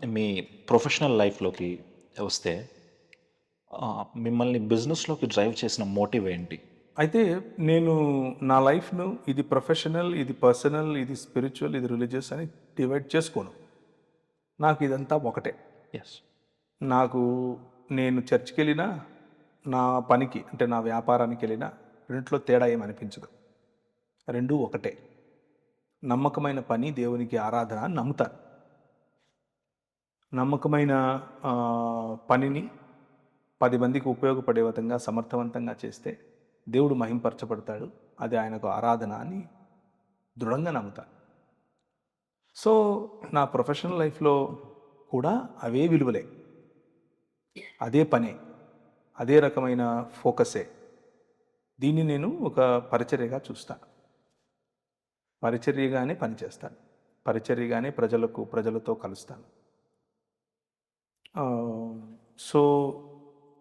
మీ professional లైఫ్‌లోకి వస్తే మిమ్మల్ని బిజినెస్‌లోకి డ్రైవ్ చేసిన మోటివ్ ఏంటి? అయితే నేను నా లైఫ్‌ను ఇది ప్రొఫెషనల్, ఇది పర్సనల్, ఇది స్పిరిచ్యువల్, ఇది రిలీజియస్ అని డివైడ్ చేసుకోను. నాకు ఇదంతా ఒకటే. యెస్. నాకు నేను చర్చ్‌కెళ్ళినా, నా పనికి అంటే నా వ్యాపారానికెళ్ళినా రెండిట్లో తేడా ఏమి అనిపించదు. రెండూ ఒకటే. నమ్మకమైన పని దేవునికి ఆరాధన నమ్ముతాను. నమ్మకమైన పనిని పది మందికి ఉపయోగపడే విధంగా సమర్థవంతంగా చేస్తే దేవుడు మహింపరచబడతాడు. అది ఆయనకు ఆరాధన అని దృఢంగా నమ్ముతాను. సో, నా ప్రొఫెషనల్ లైఫ్‌లో కూడా అవే విలువలే. అదే పనే. అదే రకమైన ఫోకసే. దీన్ని నేను ఒక పరిచర్యగా చూస్తాను. పరిచర్యగానే పనిచేస్తాను. పరిచర్యగానే ప్రజలకు ప్రజలతో కలుస్తాను. సో,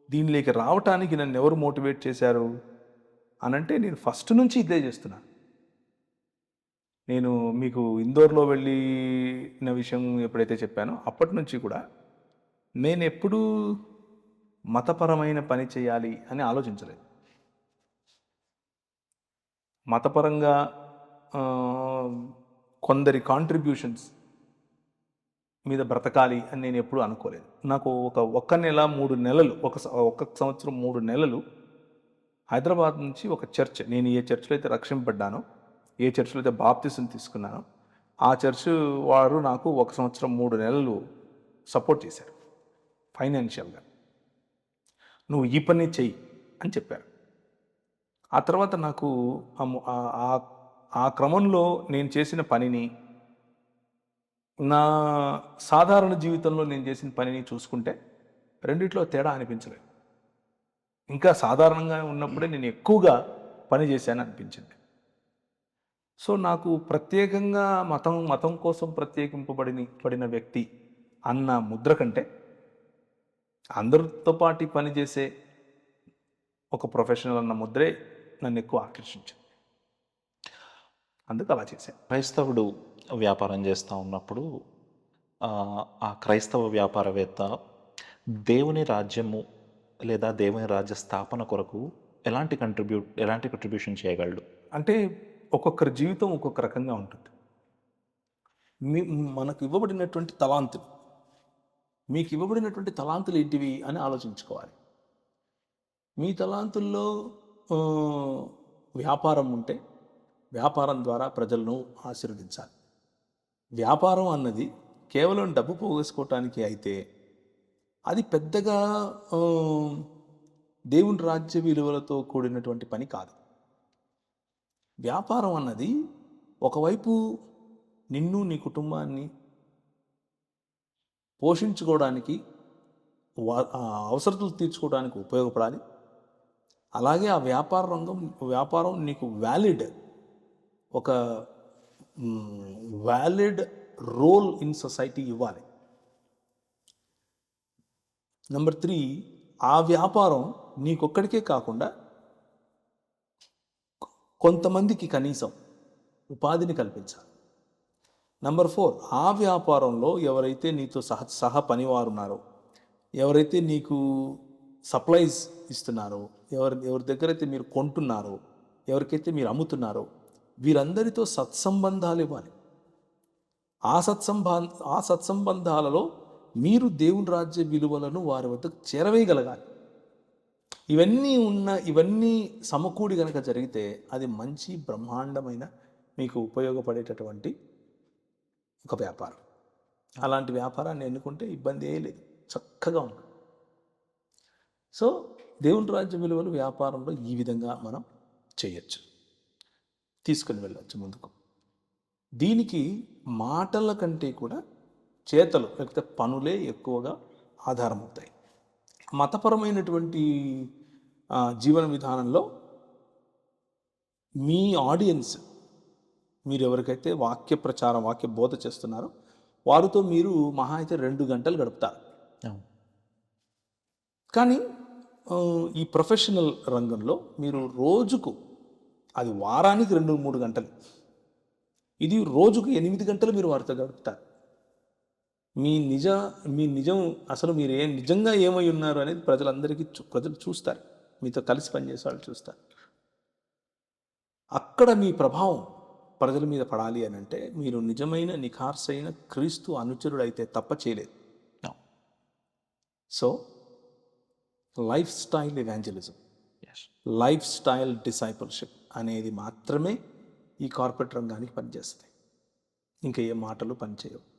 దీనిలోకి రావటానికి నన్ను ఎవరు మోటివేట్ చేశారు అనంటే నేను ఫస్ట్ నుంచి ఇదే చేస్తున్నాను. నేను మీకు ఇందోర్‌లో వెళ్ళిన విషయం ఎప్పుడైతే చెప్పానో అప్పటి నుంచి కూడా నేనెప్పుడూ మతపరమైన పని చేయాలి అని ఆలోచించలేదు. మతపరంగా కొందరి కాంట్రిబ్యూషన్స్ మీద బ్రతకాలి అని నేను ఎప్పుడూ అనుకోలేదు. నాకు ఒక ఒక్క నెల, మూడు నెలలు ఒక ఒక్క సంవత్సరం మూడు నెలలు హైదరాబాద్ నుంచి ఒక చర్చ్ నేను ఏ చర్చ్‌లో అయితే రక్షింపబడ్డానో, ఏ చర్చ్‌లో అయితే బాప్తిసం తీసుకున్నానో, ఆ చర్చ్ వారు నాకు ఒక సంవత్సరం మూడు నెలలు సపోర్ట్ చేశారు. ఫైనాన్షియల్‌గా. "నువ్వు ఈ పని చెయ్యి" అని చెప్పారు. ఆ తర్వాత నాకు ఆ క్రమంలో నేను చేసిన పనిని నా సాధారణ జీవితంలో నేను చేసిన పనిని చూసుకుంటే రెండిట్లో తేడా అనిపించలేదు. ఇంకా సాధారణంగా ఉన్నప్పుడే నేను ఎక్కువగా పని చేశాను అనిపించింది. సో, నాకు ప్రత్యేకంగా మతం మతం కోసం ప్రత్యేకింపబడిని పడిన వ్యక్తి అన్న ముద్ర కంటే అందరితో పాటు పని చేసే ఒక ప్రొఫెషనల్ అన్న ముద్రే నన్ను ఎక్కువ ఆకర్షించింది. అందుకు అలా చేశాను. క్రైస్తవుడు వ్యాపారం చేస్తూ ఉన్నప్పుడు ఆ క్రైస్తవ వ్యాపారవేత్త దేవుని రాజ్యము లేదా దేవుని రాజ్య స్థాపన కొరకు ఎలాంటి కంట్రిబ్యూట్ ఎలాంటి కంట్రిబ్యూషన్ చేయగలడు? అంటే ఒక్కొక్కరి జీవితం ఒక్కొక్క రకంగా ఉంటుంది. మీ మనకు ఇవ్వబడినటువంటి తలాంతులు. మీకు ఇవ్వబడినటువంటి తలాంతులు ఏంటివి అని ఆలోచించుకోవాలి. మీ తలాంతుల్లో వ్యాపారం ఉంటే వ్యాపారం ద్వారా ప్రజలను ఆశీర్వదించాలి. వ్యాపారం అన్నది కేవలం డబ్బు పోగేసుకోవటానికి అయితే అది పెద్దగా దేవుని రాజ్య విలువలతో కూడినటువంటి పని కాదు. వ్యాపారం అన్నది ఒకవైపు నిన్ను, నీ కుటుంబాన్ని పోషించుకోవడానికి అవసరతలు తీర్చుకోవడానికి ఉపయోగపడాలి. అలాగే ఆ వ్యాపార రంగం వ్యాపారం నీకు వ్యాలిడ్ ఒక వ్యాలిడ్ రోల్ ఇన్ సొసైటీ ఇవ్వాలి. నెంబర్ త్రీ ఆ వ్యాపారం నీకొక్కడికే కాకుండా కొంతమందికి కనీసం ఉపాధిని కల్పించాలి. నంబర్ ఫోర్ ఆ వ్యాపారంలో ఎవరైతే నీతో సహ సహ పనివారున్నారో, ఎవరైతే నీకు సప్లైస్ ఇస్తున్నారో, ఎవరి ఎవరి దగ్గర అయితే మీరు కొంటున్నారో, ఎవరికైతే మీరు అమ్ముతున్నారో, వీరందరితో సత్సంబంధాలు ఇవ్వాలి. ఆ సత్సంబా ఆ సత్సంబంధాలలో మీరు దేవుని రాజ్య విలువలను వారి వద్దకు చేరవేయగలగాలి. ఇవన్నీ ఉన్న ఇవన్నీ సమకూడి కనుక జరిగితే అది మంచి బ్రహ్మాండమైన మీకు ఉపయోగపడేటటువంటి ఒక వ్యాపారం. అలాంటి వ్యాపారాన్ని ఎన్నుకుంటే ఇబ్బందే లేదు. చక్కగా ఉంటుంది. సో, దేవుని రాజ్య విలువలు వ్యాపారంలో ఈ విధంగా మనం చేయొచ్చు. తీసుకొని వెళ్ళొచ్చు ముందుకు. దీనికి మాటల కంటే కూడా చేతలు లేకపోతే పనులే ఎక్కువగా ఆధారమవుతాయి. మతపరమైనటువంటి జీవన విధానంలో మీ ఆడియన్స్ మీరు ఎవరికైతే వాక్య ప్రచారం, వాక్య బోధ చేస్తున్నారో వారితో మీరు మహా అయితే 2 గంటలు గడుపుతారు. కానీ ఈ ప్రొఫెషనల్ రంగంలో మీరు రోజుకు అది వారానికి 2, 3 గంటలు. ఇది రోజుకు 8 గంటలు మీరు వారితో గడుపుతారు. మీ నిజ మీ నిజం అసలు మీరు ఏ నిజంగా ఏమై ఉన్నారు అనేది ప్రజలందరికీ ప్రజలు చూస్తారు మీతో కలిసి పనిచేసే వాళ్ళు చూస్తారు అక్కడ మీ ప్రభావం ప్రజల మీద పడాలి అని అంటే మీరు నిజమైన నిఖార్సైన క్రీస్తు అనుచరుడు అయితే తప్ప చేయలేదు. So lifestyle evangelism lifestyle discipleship అనేది మాత్రమే ఈ కార్పొరేట్ రంగానికి పనిచేస్తాయి. ఇంకా ఏ మాటలు పనిచేయవు.